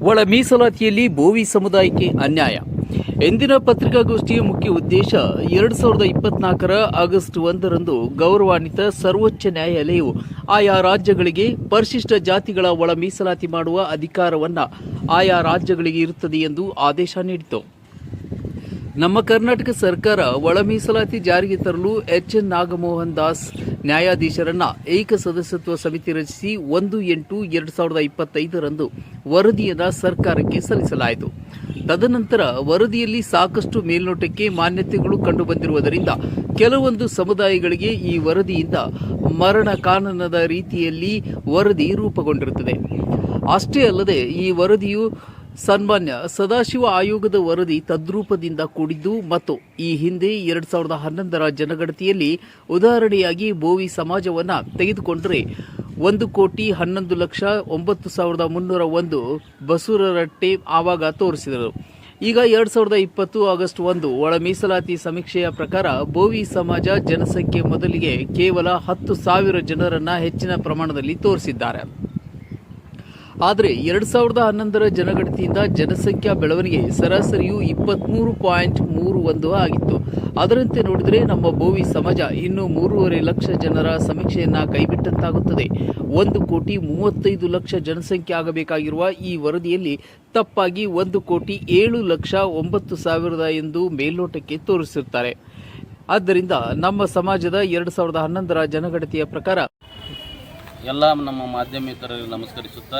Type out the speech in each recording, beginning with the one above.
ಒಳ ಮೀಸಲಾತಿಯಲ್ಲಿ ಬೋವಿ ಸಮುದಾಯಕ್ಕೆ ಅನ್ಯಾಯ. ಎಂದಿನ ಪತ್ರಿಕಾಗೋಷ್ಠಿಯ ಮುಖ್ಯ ಉದ್ದೇಶ ಎರಡು ಸಾವಿರದ ಇಪ್ಪತ್ನಾಲ್ಕರ ಆಗಸ್ಟ್ ಒಂದರಂದು ಗೌರವಾನ್ವಿತ ಸರ್ವೋಚ್ಚ ನ್ಯಾಯಾಲಯವು ಆಯಾ ರಾಜ್ಯಗಳಿಗೆ ಪರಿಶಿಷ್ಟ ಜಾತಿಗಳ ಒಳ ಮೀಸಲಾತಿ ಮಾಡುವ ಅಧಿಕಾರವನ್ನ ಆಯಾ ರಾಜ್ಯಗಳಿಗೆ ಇರುತ್ತದೆ ಎಂದು ಆದೇಶ ನೀಡಿತು. ನಮ್ಮ ಕರ್ನಾಟಕ ಸರ್ಕಾರ ಒಳ ಮೀಸಲಾತಿ ಜಾರಿಗೆ ತರಲು ಎಚ್ ಎನ್ ನಾಗಮೋಹನ್ ದಾಸ್ ನ್ಯಾಯಾಧೀಶರನ್ನ ಏಕ ಸದಸ್ಯತ್ವ ಸಮಿತಿ ರಚಿಸಿ ಒಂದು ಎಂಟು ಎರಡು ಸಾವಿರದ ಇಪ್ಪತ್ತೈದರಂದು ವರದಿಯನ್ನು ಸರ್ಕಾರಕ್ಕೆ ಸಲ್ಲಿಸಲಾಯಿತು. ತದನಂತರ ವರದಿಯಲ್ಲಿ ಸಾಕಷ್ಟು ಮೇಲ್ನೋಟಕ್ಕೆ ಮಾನ್ಯತೆಗಳು ಕಂಡುಬಂದಿರುವುದರಿಂದ ಕೆಲವೊಂದು ಸಮುದಾಯಗಳಿಗೆ ಈ ವರದಿಯಿಂದ ಮರಣ ಕಾನನದ ರೀತಿಯಲ್ಲಿ ವರದಿ ರೂಪುಗೊಂಡಿರುತ್ತದೆ. ಅಷ್ಟೇ ಅಲ್ಲದೆ ಈ ವರದಿಯು ಸನ್ಮಾನ್ಯ ಸದಾಶಿವ ಆಯೋಗದ ವರದಿ ತದ್ರೂಪದಿಂದ ಕೂಡಿದ್ದು ಮತ್ತು ಈ ಹಿಂದೆ ಎರಡು ಸಾವಿರದ ಹನ್ನೊಂದರ ಜನಗಣತಿಯಲ್ಲಿ ಉದಾಹರಣೆಯಾಗಿ ಬೋವಿ ಸಮಾಜವನ್ನ ತೆಗೆದುಕೊಂಡರೆ ಒಂದು ಕೋಟಿ ಹನ್ನೊಂದು ಲಕ್ಷ ಒಂಬತ್ತು ಸಾವಿರದ ಮುನ್ನೂರ ಒಂದು ಬಸೂರರಟ್ಟೆ ಆವಾಗ ತೋರಿಸಿದರು. ಈಗ ಎರಡ್ ಸಾವಿರದ ಇಪ್ಪತ್ತು ಆಗಸ್ಟ್ ಒಂದು ಒಳ ಮೀಸಲಾತಿ ಸಮೀಕ್ಷೆಯ ಪ್ರಕಾರ ಬೋವಿ ಸಮಾಜ ಜನಸಂಖ್ಯೆ ಮೊದಲಿಗೆ ಕೇವಲ ಹತ್ತು ಸಾವಿರ ಜನರನ್ನ ಹೆಚ್ಚಿನ ಪ್ರಮಾಣದಲ್ಲಿ ತೋರಿಸಿದ್ದಾರೆ. ಆದರೆ ಎರಡು ಸಾವಿರದ ಹನ್ನೊಂದರ ಜನಗಣತಿಯಿಂದ ಜನಸಂಖ್ಯಾ ಬೆಳವಣಿಗೆ ಸರಾಸರಿಯು ಇಪ್ಪತ್ಮೂರು ಪಾಯಿಂಟ್ ಮೂರು ಒಂದು ಆಗಿತ್ತು. ಅದರಂತೆ ನೋಡಿದರೆ ನಮ್ಮ ಭೋವಿ ಸಮಾಜ ಇನ್ನು ಮೂರುವರೆ ಲಕ್ಷ ಜನರ ಸಮೀಕ್ಷೆಯನ್ನು ಕೈಬಿಟ್ಟಂತಾಗುತ್ತದೆ. ಒಂದು ಕೋಟಿ ಮೂವತ್ತೈದು ಲಕ್ಷ ಜನಸಂಖ್ಯೆ ಆಗಬೇಕಾಗಿರುವ ಈ ವರದಿಯಲ್ಲಿ ತಪ್ಪಾಗಿ ಒಂದು ಕೋಟಿ ಏಳು ಲಕ್ಷ ಒಂಬತ್ತು ಸಾವಿರದ ಎಂದು ಮೇಲ್ನೋಟಕ್ಕೆ ತೋರಿಸಿರುತ್ತಾರೆ ಆದ್ದರಿಂದ ನಮ್ಮ ಸಮಾಜದ ಎರಡು ಸಾವಿರದ ಹನ್ನೊಂದರ ಜನಗಣತಿಯ ಪ್ರಕಾರ ಎಲ್ಲ ನಮ್ಮ ಮಾಧ್ಯಮಿತರಿಗೆ ನಮಸ್ಕರಿಸುತ್ತ,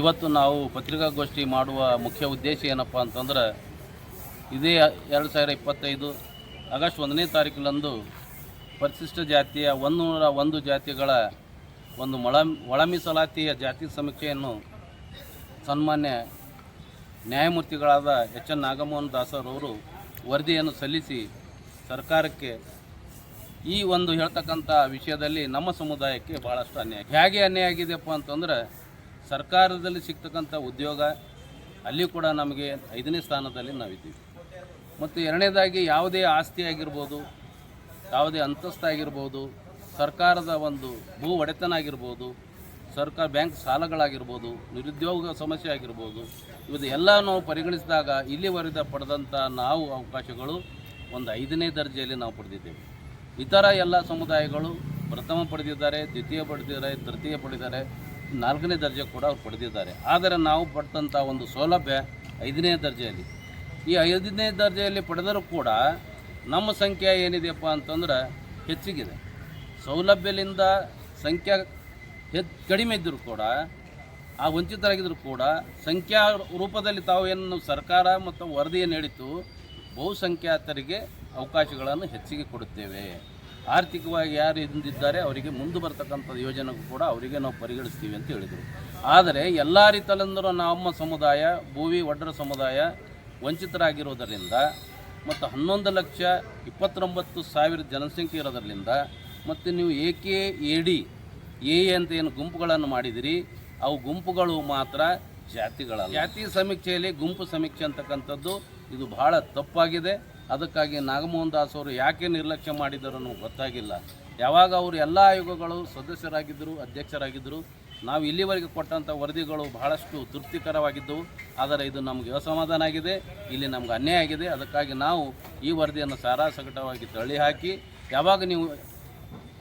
ಇವತ್ತು ನಾವು ಪತ್ರಿಕಾಗೋಷ್ಠಿ ಮಾಡುವ ಮುಖ್ಯ ಉದ್ದೇಶ ಏನಪ್ಪ ಅಂತಂದ್ರೆ, ಇದೇ ಎರಡು ಸಾವಿರ ಇಪ್ಪತ್ತೈದು ಆಗಸ್ಟ್ ಒಂದನೇ ತಾರೀಕಿನಂದು ಪರಿಶಿಷ್ಟ ಜಾತಿಯ ಒಂದೂರ ಒಂದು ಜಾತಿಗಳ ಒಂದು ಮೊಳ ಒಳ ಮೀಸಲಾತಿಯ ಜಾತಿ ಸಮೀಕ್ಷೆಯನ್ನು ಸನ್ಮಾನ್ಯ ನ್ಯಾಯಮೂರ್ತಿಗಳಾದ ಎಚ್ ಎನ್ ನಾಗಮೋಹನ್ ದಾಸರವರು ವರದಿಯನ್ನು ಸಲ್ಲಿಸಿ ಸರ್ಕಾರಕ್ಕೆ ಈ ಒಂದು ಹೇಳ್ತಕ್ಕಂಥ ವಿಷಯದಲ್ಲಿ ನಮ್ಮ ಸಮುದಾಯಕ್ಕೆ ಭಾಳಷ್ಟು ಅನ್ಯಾಯ ಹೇಗೆ ಅನ್ಯಾಯ ಆಗಿದೆಯಪ್ಪ ಅಂತಂದ್ರೆ, ಸರ್ಕಾರದಲ್ಲಿ ಸಿಗ್ತಕ್ಕಂಥ ಉದ್ಯೋಗ ಅಲ್ಲಿ ಕೂಡ ನಮಗೆ ಐದನೇ ಸ್ಥಾನದಲ್ಲಿ ನಾವಿದ್ದೀವಿ. ಮತ್ತು ಎರಡನೇದಾಗಿ ಯಾವುದೇ ಆಸ್ತಿ ಆಗಿರ್ಬೋದು, ಯಾವುದೇ ಅಂತಸ್ತಾಗಿರ್ಬೋದು ಸರ್ಕಾರದ ಒಂದು ಭೂ ಒಡೆತನ ಆಗಿರ್ಬೋದು, ಸರ್ಕಾರ ಬ್ಯಾಂಕ್ ಸಾಲಗಳಾಗಿರ್ಬೋದು, ನಿರುದ್ಯೋಗ ಸಮಸ್ಯೆ ಆಗಿರ್ಬೋದು ಎಲ್ಲ ನಾವು ಪರಿಗಣಿಸಿದಾಗ ಇಲ್ಲಿವರೆದ ಪಡೆದಂಥ ನಾವು ಅವಕಾಶಗಳು ಒಂದು ಐದನೇ ದರ್ಜೆಯಲ್ಲಿ ನಾವು ಪಡೆದಿದ್ದೇವೆ. ಇತರ ಎಲ್ಲ ಸಮುದಾಯಗಳು ಪ್ರಥಮ ಪಡೆದಿದ್ದಾರೆ, ದ್ವಿತೀಯ ಪಡೆದಿದ್ದಾರೆ, ತೃತೀಯ ಪಡೆದಿದ್ದಾರೆ, ನಾಲ್ಕನೇ ದರ್ಜೆ ಕೂಡ ಅವ್ರು ಪಡೆದಿದ್ದಾರೆ. ಆದರೆ ನಾವು ಪಡೆದಂಥ ಒಂದು ಸೌಲಭ್ಯ ಐದನೇ ದರ್ಜೆಯಲ್ಲಿ. ಈ ಐದನೇ ದರ್ಜೆಯಲ್ಲಿ ಪಡೆದರೂ ಕೂಡ ನಮ್ಮ ಸಂಖ್ಯೆ ಏನಿದೆಯಪ್ಪ ಅಂತಂದ್ರೆ ಹೆಚ್ಚಿಗಿದೆ. ಸೌಲಭ್ಯದಿಂದ ಸಂಖ್ಯೆ ಹೆಚ್ಚು ಕಡಿಮೆ ಇದ್ದರೂ ಕೂಡ, ಆ ವಂಚಿತರಾಗಿದ್ದರೂ ಕೂಡ ಸಂಖ್ಯಾ ರೂಪದಲ್ಲಿ ತಾವು ಏನು ಸರ್ಕಾರ ಮತ್ತು ವರದಿಯನ್ನು ಹೇಳಿತ್ತು ಬಹುಸಂಖ್ಯಾತರಿಗೆ ಅವಕಾಶಗಳನ್ನು ಹೆಚ್ಚಿಗೆ ಕೊಡುತ್ತೇವೆ. ಆರ್ಥಿಕವಾಗಿ ಯಾರು ಹಿಂದಿದ್ದಾರೆ ಅವರಿಗೆ ಮುಂದೆ ಬರ್ತಕ್ಕಂಥ ಯೋಜನೆಗೂ ಕೂಡ ಅವರಿಗೆ ನಾವು ಪರಿಗಣಿಸ್ತೀವಿ ಅಂತ ಹೇಳಿದರು. ಆದರೆ ಎಲ್ಲ ರೀತಿಯಲ್ಲಂದರೂ ನಮ್ಮ ಸಮುದಾಯ, ಭೂವಿ ಒಡ್ಡರ ಸಮುದಾಯ ವಂಚಿತರಾಗಿರೋದರಿಂದ ಮತ್ತು ಹನ್ನೊಂದು ಲಕ್ಷ ಇಪ್ಪತ್ತೊಂಬತ್ತು ಸಾವಿರ ಜನಸಂಖ್ಯೆ ಇರೋದರಿಂದ ಮತ್ತು ನೀವು A K A D, A ಅಂತ ಏನು ಗುಂಪುಗಳನ್ನು ಮಾಡಿದಿರಿ, ಅವು ಗುಂಪುಗಳು ಮಾತ್ರ ಜಾತಿಗಳಲ್ಲ. ಜಾತಿ ಸಮೀಕ್ಷೆಯಲ್ಲಿ ಗುಂಪು ಸಮೀಕ್ಷೆ ಅಂತಕ್ಕಂಥದ್ದು ಇದು ಬಹಳ ತಪ್ಪಾಗಿದೆ. ಅದಕ್ಕಾಗಿ ನಾಗಮೋಹನ್ ದಾಸ್ ಅವರು ಯಾಕೆ ನಿರ್ಲಕ್ಷ್ಯ ಮಾಡಿದರು ಅನ್ನೋದು ಗೊತ್ತಾಗಿಲ್ಲ. ಯಾವಾಗ ಅವರು ಎಲ್ಲ ಆಯೋಗಗಳು ಸದಸ್ಯರಾಗಿದ್ದರು, ಅಧ್ಯಕ್ಷರಾಗಿದ್ದರು, ನಾವು ಇಲ್ಲಿವರೆಗೆ ಕೊಟ್ಟಂಥ ವರದಿಗಳು ಬಹಳಷ್ಟು ತೃಪ್ತಿಕರವಾಗಿದ್ದವು. ಆದರೆ ಇದು ನಮಗೆ ಅಸಮಾಧಾನ ಆಗಿದೆ, ಇಲ್ಲಿ ನಮ್ಗೆ ಅನ್ಯಾಯ ಆಗಿದೆ. ಅದಕ್ಕಾಗಿ ನಾವು ಈ ವರದಿಯನ್ನು ಸಾರಾಸಗಟವಾಗಿ ತಳ್ಳಿ ಹಾಕಿ ಯಾವಾಗ ನೀವು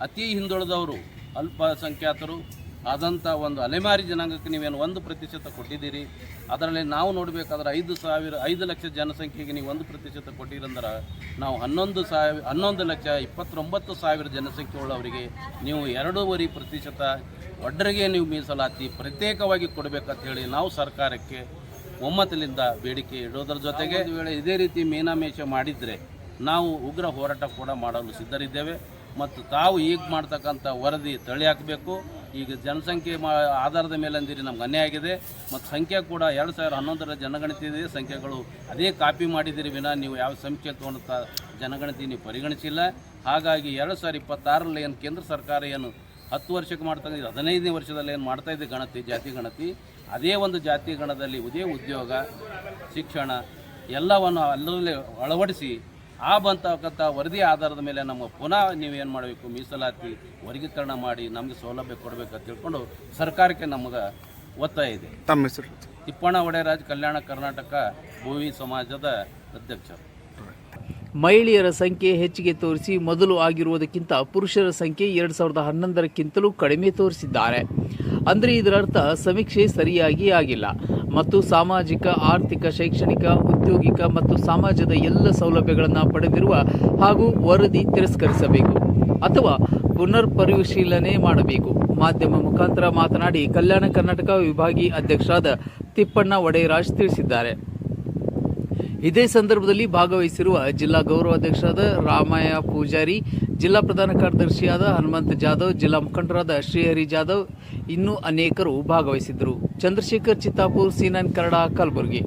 ಅತಿ ಹಿಂದುಳಿದವರು, ಅಲ್ಪಸಂಖ್ಯಾತರು ಆದಂಥ ಒಂದು ಅಲೆಮಾರಿ ಜನಾಂಗಕ್ಕೆ ನೀವೇನು ಒಂದು ಪ್ರತಿಶತ ಕೊಟ್ಟಿದ್ದೀರಿ? ಅದರಲ್ಲಿ ನಾವು ನೋಡಬೇಕಾದ್ರೆ ಐದು ಸಾವಿರ, ಐದು ಲಕ್ಷ ಜನಸಂಖ್ಯೆಗೆ ನೀವು ಒಂದು ಪ್ರತಿಶತ ಕೊಟ್ಟಿರಂದ್ರೆ ನಾವು ಹನ್ನೊಂದು ಸಾವಿರ, ಹನ್ನೊಂದು ಲಕ್ಷ ಇಪ್ಪತ್ತೊಂಬತ್ತು ಸಾವಿರ ಜನಸಂಖ್ಯೆ ಉಳ್ಳವರಿಗೆ ನೀವು ಎರಡೂವರೆ ಪ್ರತಿಶತ ಒಡ್ಡರಿಗೆ ನೀವು ಮೀಸಲಾತಿ ಪ್ರತ್ಯೇಕವಾಗಿ ಕೊಡಬೇಕಂತ ಹೇಳಿ ನಾವು ಸರ್ಕಾರಕ್ಕೆ ಒಮ್ಮತದಿಂದ ಬೇಡಿಕೆ ಇಡೋದ್ರ ಜೊತೆಗೆ ವೇಳೆ ಇದೇ ರೀತಿ ಮೀನಾಮೇಷ ಮಾಡಿದರೆ ನಾವು ಉಗ್ರ ಹೋರಾಟ ಕೂಡ ಮಾಡಲು ಸಿದ್ಧರಿದ್ದೇವೆ. ಮತ್ತು ತಾವು ಈಗ ಮಾಡ್ತಕ್ಕಂಥ ವರದಿ ತಳ್ಳಿ ಹಾಕಬೇಕು ಈಗ ಜನಸಂಖ್ಯೆ ಮಾ ಆಧಾರದ ಮೇಲೆ ಅಂದಿರಿ ನಮ್ಗೆ ಅನ್ಯಾಯ ಆಗಿದೆ. ಮತ್ತು ಸಂಖ್ಯೆ ಕೂಡ ಎರಡು ಸಾವಿರ ಹನ್ನೊಂದರ ಜನಗಣತಿ ಇದೆ. ಸಂಖ್ಯೆಗಳು ಅದೇ ಕಾಪಿ ಮಾಡಿದಿರಿ ವಿನ, ನೀವು ಯಾವ ಸಂಖ್ಯೆ ತೊಗೊಂಡ ಜನಗಣತಿ ನೀವು ಪರಿಗಣಿಸಿಲ್ಲ. ಹಾಗಾಗಿ ಎರಡು ಸಾವಿರ ಇಪ್ಪತ್ತಾರರಲ್ಲಿ ಏನು ಕೇಂದ್ರ ಸರ್ಕಾರ ಏನು ಹತ್ತು ವರ್ಷಕ್ಕೆ ಮಾಡ್ತಾ ಇದೆ ಹದಿನೈದನೇ ವರ್ಷದಲ್ಲಿ ಏನು ಮಾಡ್ತಾ ಇದೆ ಗಣತಿ, ಜಾತಿ ಗಣತಿ. ಅದೇ ಒಂದು ಜಾತಿ ಗಣದಲ್ಲಿ ಇದೇ ಉದ್ಯೋಗ, ಶಿಕ್ಷಣ ಎಲ್ಲವನ್ನು ಅಲ್ಲರಲ್ಲಿ ಅಳವಡಿಸಿ ಆ ಬಂತಕ್ಕಂಥ ವರದಿ ಆಧಾರದ ಮೇಲೆ ನಮ್ಮ ಪುನಃ ಏನು ಮಾಡಬೇಕು ಮೀಸಲಾತಿ ವರ್ಗೀಕರಣ ಮಾಡಿ ನಮಗೆ ಸೌಲಭ್ಯ ಕೊಡಬೇಕು ಅಂತ ತಿಳ್ಕೊಂಡು ಸರ್ಕಾರಕ್ಕೆ ನಮಗೆ ಒತ್ತಾಯ ಇದೆ. ತಮ್ಮ ಹೆಸರು ತಿಪ್ಪಣ್ಣ ಒಡೆಯರಾಜ್ ಕಲ್ಯಾಣ ಕರ್ನಾಟಕ ಭೂವಿ ಸಮಾಜದ ಅಧ್ಯಕ್ಷರು. ಮಹಿಳೆಯರ ಸಂಖ್ಯೆ ಹೆಚ್ಚಿಗೆ ತೋರಿಸಿ ಮೊದಲು ಆಗಿರುವುದಕ್ಕಿಂತ ಪುರುಷರ ಸಂಖ್ಯೆ ಎರಡು ಸಾವಿರದ ಹನ್ನೊಂದರಕ್ಕಿಂತಲೂ ಕಡಿಮೆ ತೋರಿಸಿದ್ದಾರೆ. ಅಂದರೆ ಇದರರ್ಥ ಸಮೀಕ್ಷೆ ಸರಿಯಾಗಿ ಆಗಿಲ್ಲ. ಮತ್ತು ಸಾಮಾಜಿಕ, ಆರ್ಥಿಕ, ಶೈಕ್ಷಣಿಕ, ಉದ್ಯೋಗಿಕ ಮತ್ತು ಸಮಾಜದ ಎಲ್ಲ ಸೌಲಭ್ಯಗಳನ್ನು ಪಡೆದಿರುವ ಹಾಗೂ ವರದಿ ತಿರಸ್ಕರಿಸಬೇಕು ಅಥವಾ ಪುನರ್ ಪರಿಶೀಲನೆ ಮಾಡಬೇಕು. ಮಾಧ್ಯಮ ಮುಖಾಂತರ ಮಾತನಾಡಿ ಕಲ್ಯಾಣ ಕರ್ನಾಟಕ ವಿಭಾಗೀಯ ಅಧ್ಯಕ್ಷರಾದ ತಿಪ್ಪಣ್ಣ ಒಡೆಯರಾಜ್ ತಿಳಿಸಿದ್ದಾರೆ. ಇದೇ ಸಂದರ್ಭದಲ್ಲಿ ಭಾಗವಹಿಸಿರುವ ಜಿಲ್ಲಾ ಗೌರವಾಧ್ಯಕ್ಷರಾದ ರಾಮಯ್ಯ ಪೂಜಾರಿ, ಜಿಲ್ಲಾ ಪ್ರಧಾನ ಕಾರ್ಯದರ್ಶಿಯಾದ ಹನುಮಂತ ಜಾಧವ್, ಜಿಲ್ಲಾ ಮುಖಂಡರಾದ ಶ್ರೀಹರಿ ಜಾಧವ್ ಇನ್ನೂ ಅನೇಕರು ಭಾಗವಹಿಸಿದ್ದರು. ಚಂದ್ರಶೇಖರ್ ಚಿತ್ತಾಪುರ್ ಸೀನನ್ ಕನ್ನಡ, ಕಲಬುರಗಿ.